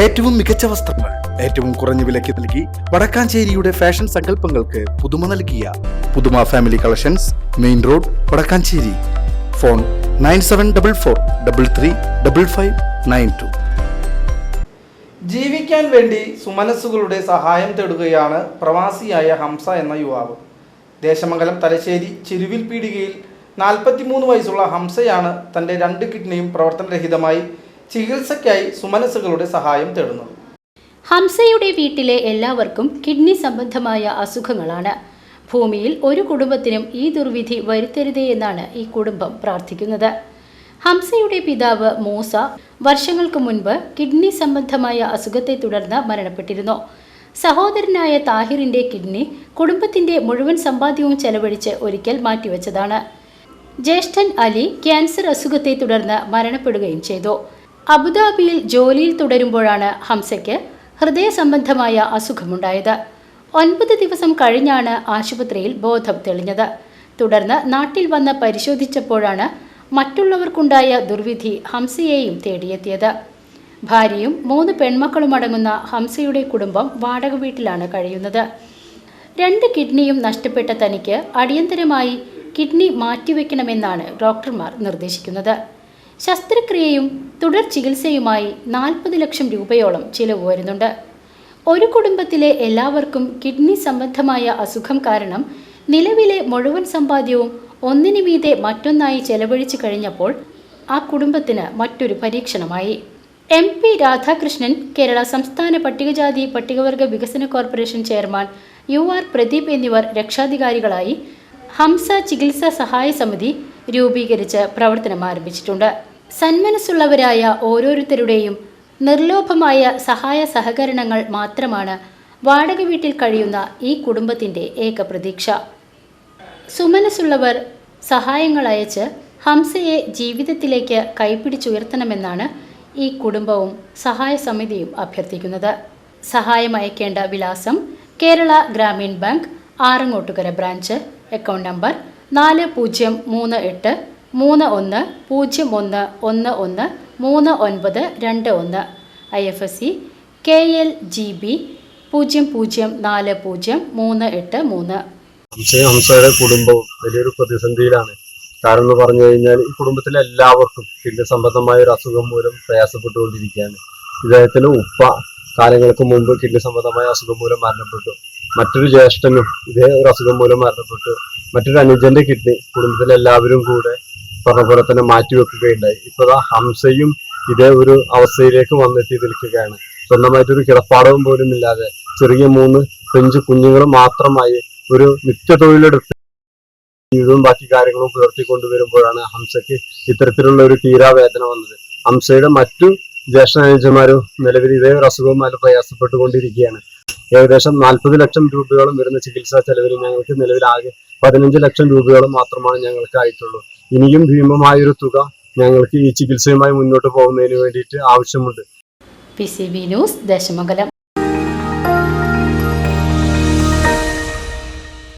ഏറ്റവും മികച്ച വസ്ത്രങ്ങൾ ഏറ്റവും കുറഞ്ഞ വിലയ്ക്ക് നൽകി വടക്കാഞ്ചേരിയുടെ ഫാഷൻ സങ്കല്പങ്ങൾക്ക് പുതുമ നൽകിയ Puthuma family collections main road Vadakkanchery. Phone nine seven double four double three double five nine two. ജീവിക്കാൻ വേണ്ടി സുമനസ്സുകളുടെ സഹായം തേടുകയാണ് പ്രവാസിയായ ഹംസ എന്ന യുവാവ്. ദേശമംഗലം തലശ്ശേരി ചിരുവിൽ പീടികയിൽ നാൽപ്പത്തിമൂന്ന് വയസ്സുള്ള ഹംസയാണ് തന്റെ രണ്ട് കിഡ്നിയും പ്രവർത്തനരഹിതമായി ചികിത്സയ്ക്കായി സുമനസ്സുകളുടെ സഹായം തേടുന്നത് ഹംസയുടെ വീട്ടിലെ എല്ലാവർക്കും കിഡ്നി സംബന്ധമായ അസുഖങ്ങളാണ്. ഭൂമിയിൽ ഒരു കുടുംബത്തിനും ഈ ദുർവിധി വരുത്തരുതേ എന്നാണ് ഈ കുടുംബം പ്രാർത്ഥിക്കുന്നത്. ഹംസയുടെ പിതാവ് മൂസ വർഷങ്ങൾക്ക് മുൻപ് കിഡ്നി സംബന്ധമായ അസുഖത്തെ തുടർന്ന് മരണപ്പെട്ടിരുന്നു. സഹോദരനായ താഹിറിന്റെ കിഡ്നി കുടുംബത്തിന്റെ മുഴുവൻ സമ്പാദ്യവും ചെലവഴിച്ച് ഒരിക്കൽ മാറ്റിവെച്ചതാണ്. ജ്യേഷ്ഠൻ അലി ക്യാൻസർ അസുഖത്തെ തുടർന്ന് മരണപ്പെടുകയും ചെയ്തു. അബുദാബിയിൽ ജോലിയിൽ തുടരുമ്പോഴാണ് ഹംസയ്ക്ക് ഹൃദയ സംബന്ധമായ അസുഖമുണ്ടായത്. ഒൻപത് ദിവസം കഴിഞ്ഞാണ് ആശുപത്രിയിൽ ബോധം തെളിഞ്ഞത്. തുടർന്ന് നാട്ടിൽ വന്ന് പരിശോധിച്ചപ്പോഴാണ് മറ്റുള്ളവർക്കുണ്ടായ ദുർവിധി ഹംസയെയും തേടിയെത്തിയത്. ഭാര്യയും മൂന്ന് പെൺമക്കളും അടങ്ങുന്ന ഹംസയുടെ കുടുംബം വാടക വീട്ടിലാണ് കഴിയുന്നത്. രണ്ട് കിഡ്നിയും നഷ്ടപ്പെട്ട തനിക്ക് അടിയന്തരമായി കിഡ്നി മാറ്റിവെക്കണമെന്നാണ് ഡോക്ടർമാർ നിർദ്ദേശിക്കുന്നത്. ശസ്ത്രക്രിയയും തുടർ ചികിത്സയുമായി നാൽപ്പത് ലക്ഷം രൂപയോളം ചിലവ് വരുന്നുണ്ട്. ഒരു കുടുംബത്തിലെ എല്ലാവർക്കും കിഡ്നി സംബന്ധമായ അസുഖം കാരണം നിലവിലെ മുഴുവൻ സമ്പാദ്യവും ഒന്നിനു മീതെ മറ്റൊന്നായി ചെലവഴിച്ചു കഴിഞ്ഞപ്പോൾ ആ കുടുംബത്തിന് മറ്റൊരു പരീക്ഷണമായി. എം പി രാധാകൃഷ്ണൻ കേരള സംസ്ഥാന പട്ടികജാതി പട്ടികവർഗ വികസന corporation chairman U R Pradeep എന്നിവർ രക്ഷാധികാരികളായി ഹംസ ചികിത്സാ സഹായ സമിതി രൂപീകരിച്ച് പ്രവർത്തനം ആരംഭിച്ചിട്ടുണ്ട്. സന്മനസ്സുള്ളവരായ ഓരോരുത്തരുടെയും നിർലോഭമായ സഹായ സഹകരണങ്ങൾ മാത്രമാണ് വാടക വീട്ടിൽ കഴിയുന്ന ഈ കുടുംബത്തിന്റെ ഏക പ്രതീക്ഷ. സുമനസ്സുള്ളവർ സഹായങ്ങൾ അയച്ച് ഹംസയെ ജീവിതത്തിലേക്ക് കൈപ്പിടിച്ചുയർത്തണമെന്നാണ് ഈ കുടുംബവും സഹായ സമിതിയും അഭ്യർത്ഥിക്കുന്നത്. സഹായം അയക്കേണ്ട വിലാസം Kerala Gramin bank Arangottukara branch account number നാല് പൂജ്യം മൂന്ന് എട്ട് മൂന്ന് ഒന്ന് പൂജ്യം ഒന്ന് ഒന്ന് ഒന്ന് മൂന്ന് ഒൻപത് രണ്ട് ഒന്ന്. I F S C K L G B പൂജ്യം പൂജ്യം നാല് പൂജ്യം മൂന്ന് എട്ട് മൂന്ന്. ഹംസയും ഹംസയുടെ കുടുംബവും വലിയൊരു പ്രതിസന്ധിയിലാണ്. കാരണം എന്ന് പറഞ്ഞു കഴിഞ്ഞാൽ ഈ കുടുംബത്തിലെ എല്ലാവർക്കും കിഡ്നി സംബന്ധമായ ഒരു അസുഖം മൂലം പ്രയാസപ്പെട്ടുകൊണ്ടിരിക്കുകയാണ്. ഇദ്ദേഹത്തിന് ഉപ്പ കാലങ്ങൾക്ക് മുമ്പ് കിഡ്നി സംബന്ധമായ അസുഖം മൂലം മരണപ്പെട്ടു. മറ്റൊരു ജ്യേഷ്ഠനും ഇതേ ഒരു അസുഖം മൂലം മരണപ്പെട്ടു. മറ്റൊരു അനുജന്റെ കിഡ്നി കുടുംബത്തിലെ എല്ലാവരും കൂടെ പറഞ്ഞ പോലെ തന്നെ മാറ്റിവെക്കുകയുണ്ടായി. ഇപ്പൊ ആ ഹംസയും ഇതേ ഒരു അവസ്ഥയിലേക്ക് വന്നെത്തി നിൽക്കുകയാണ്. സ്വന്തമായിട്ടൊരു കിടപ്പാടവും പോലും ഇല്ലാതെ ചെറിയ മൂന്ന് പെഞ്ച് കുഞ്ഞുങ്ങൾ മാത്രമായി ഒരു നിത്യ തൊഴിലെടുത്ത് ജീവിതവും ബാക്കി കാര്യങ്ങളും പുലർത്തിക്കൊണ്ടു വരുമ്പോഴാണ് ഹംസയ്ക്ക് ഇത്തരത്തിലുള്ള ഒരു തീരാവേദന വന്നത്. ഹംസയുടെ മറ്റു ജ്യേഷ്ഠനുജന്മാരും നിലവിൽ ഇതേ ഒരു അസുഖവുമായി പ്രയാസപ്പെട്ടുകൊണ്ടിരിക്കുകയാണ്. ഏകദേശം നാൽപ്പത് ലക്ഷം രൂപയോളം വരുന്ന ചികിത്സാ ചെലവിൽ ഞങ്ങൾക്ക് നിലവിലാകെ പതിനഞ്ച് ലക്ഷം രൂപയോളം മാത്രമാണ് ഞങ്ങൾക്ക് ആയിട്ടുള്ളൂ. ഇനിയും ഭീമമായൊരു തുക ഞങ്ങൾക്ക് ഈ ചികിത്സയുമായി മുന്നോട്ട് പോകുന്നതിന് വേണ്ടിയിട്ട് ആവശ്യമുണ്ട്. P C B news Desamangalam